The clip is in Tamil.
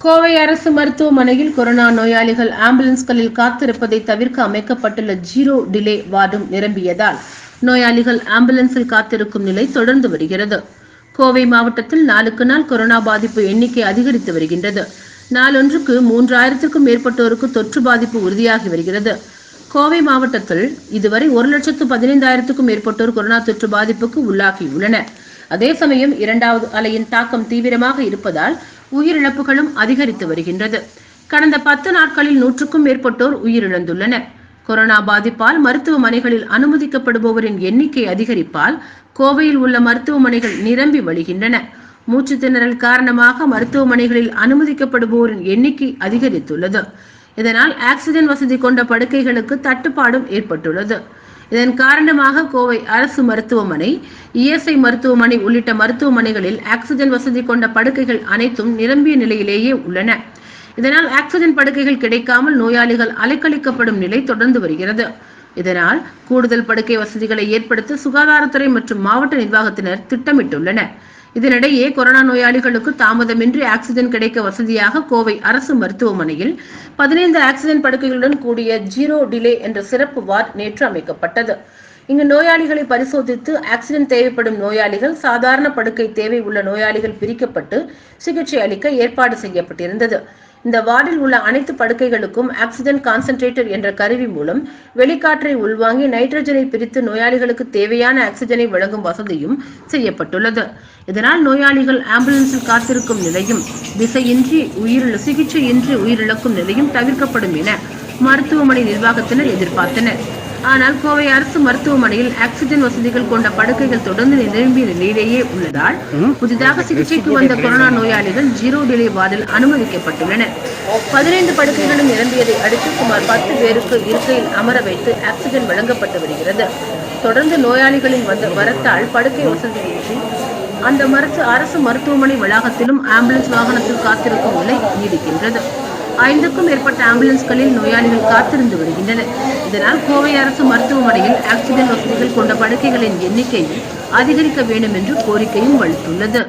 கோவை அரசு மருத்துவமனையில் கொரோனா நோயாளிகள் ஆம்புலன்ஸ்களில் காத்திருப்பதை தவிர்க்க அமைக்கப்பட்டுள்ள ஜீரோ டிலே வார்டும் நிரம்பியதால் நோயாளிகள் ஆம்புலன்ஸில் காத்திருக்கும் நிலை தொடர்ந்து வருகிறது. கோவை மாவட்டத்தில் நாளுக்கு நாள் கொரோனா பாதிப்பு எண்ணிக்கை அதிகரித்து வருகின்றது. நாளொன்றுக்கு மூன்றாயிரத்திற்கும் மேற்பட்டோருக்கு தொற்று பாதிப்பு உறுதியாகி வருகிறது. கோவை மாவட்டத்தில் இதுவரை ஒரு லட்சத்து பதினைந்தாயிரத்துக்கும் மேற்பட்டோர் கொரோனா தொற்று பாதிப்புக்கு உள்ளாகியுள்ளனர் அதே சமயம் இரண்டாவது அலையின் தாக்கம் தீவிரமாக இருப்பதால் உயிரிழப்புகளும் அதிகரித்து வருகின்றது. கடந்த பத்து நாட்களில் நூற்றுக்கும் மேற்பட்டோர் உயிரிழந்துள்ளனர். கொரோனா பாதிப்பால் மருத்துவமனைகளில் அனுமதிக்கப்படுபவரின் எண்ணிக்கை அதிகரிப்பால் கோவையில் உள்ள மருத்துவமனைகள் நிரம்பி வழிகின்றன. மூச்சு திணறல் காரணமாக மருத்துவமனைகளில் அனுமதிக்கப்படுபவரின் எண்ணிக்கை அதிகரித்துள்ளது. இதனால் ஆக்சிஜன் வசதி கொண்ட படுக்கைகளுக்கு தட்டுப்பாடும் ஏற்பட்டுள்ளது. இதன் காரணமாக கோவை அரசு மருத்துவமனை இஎஸ்ஐ மருத்துவமனை உள்ளிட்ட மருத்துவமனைகளில் ஆக்சிஜன் வசதி கொண்ட படுக்கைகள் அனைத்தும் நிரம்பிய நிலையிலேயே உள்ளன. இதனால் ஆக்சிஜன் படுக்கைகள் கிடைக்காமல் நோயாளிகள் அலைக்கழிக்கப்படும் நிலை தொடர்ந்து வருகிறது. இதனால் கூடுதல் படுக்கை வசதிகளை ஏற்படுத்த சுகாதாரத்துறை மற்றும் மாவட்ட நிர்வாகத்தினர் திட்டமிட்டுள்ளனர். இதனிடையே கொரோனா நோயாளிகளுக்கு தாமதமின்றி ஆக்சிஜன் கிடைக்க வசதியாக கோவை அரசு மருத்துவமனையில் பதினைந்து ஆக்சிஜன் படுக்கைகளுடன் கூடிய ஜீரோ டிலே என்ற சிறப்பு வார்டு நேற்று அமைக்கப்பட்டது. இங்கு நோயாளிகளை பரிசோதித்து ஆக்சிஜன் தேவைப்படும் நோயாளிகள் சாதாரண படுக்கை தேவை உள்ள நோயாளிகள் பிரிக்கப்பட்டு சிகிச்சை அளிக்க ஏற்பாடு செய்யப்பட்டிருந்தது. இந்த வார்டில் உள்ள அனைத்து படுக்கைகளுக்கும் ஆக்சிஜன் கான்சென்ட்ரேட்டர் என்ற கருவி மூலம் வெளிக்காற்றை உள்வாங்கி நைட்ரஜனை பிரித்து நோயாளிகளுக்கு தேவையான ஆக்சிஜனை வழங்கும் வசதியும் செய்யப்பட்டுள்ளது. இதனால் நோயாளிகள் ஆம்புலன்ஸில் காத்திருக்கும் நிலையும் திசையின்றி உயிரிழ சிகிச்சையின்றி உயிரிழக்கும் நிலையும் தவிர்க்கப்படும் என மருத்துவமனை நிர்வாகத்தினர் எதிர்பார்த்தனர். ஆனால் கோவை அரசு மருத்துவமனையில் ஆக்சிஜன் வசதிகள் கொண்ட படுக்கைகள் தொடர்ந்து நிரம்பிய நிலையிலேயே உள்ளதால் புதிதாக சிகிச்சைக்கு வந்த கொரோனா நோயாளிகள் ஜீரோ டிலே வார்டில் அனுமதிக்கப்பட்டுள்ளனர். பதினைந்து படுக்கைகளும் நிரம்பியதை அடுத்து சுமார் பத்து பேருக்கு இருக்கையில் அமர வைத்து ஆக்சிஜன் வழங்கப்பட்டு வருகிறது. தொடர்ந்து நோயாளிகளின் வந்த வரத்தால் படுக்கை வசதியின்றி அந்த மருத்து அரசு மருத்துவமனை வளாகத்திலும் ஆம்புலன்ஸ் வாகனத்தில் காத்திருக்கும் நிலை நீடிக்கின்றது. ஐந்துக்கும் மேற்பட்ட ஆம்புலன்ஸ்களில் நோயாளிகள் காத்திருந்து வருகின்றனர். இதனால் கோவை அரசு மருத்துவமனையில் ஆக்சிஜன் வசதிகள் கொண்ட படுக்கைகளின் எண்ணிக்கையை அதிகரிக்க வேண்டும் என்று கோரிக்கையும் வலுத்துள்ளது.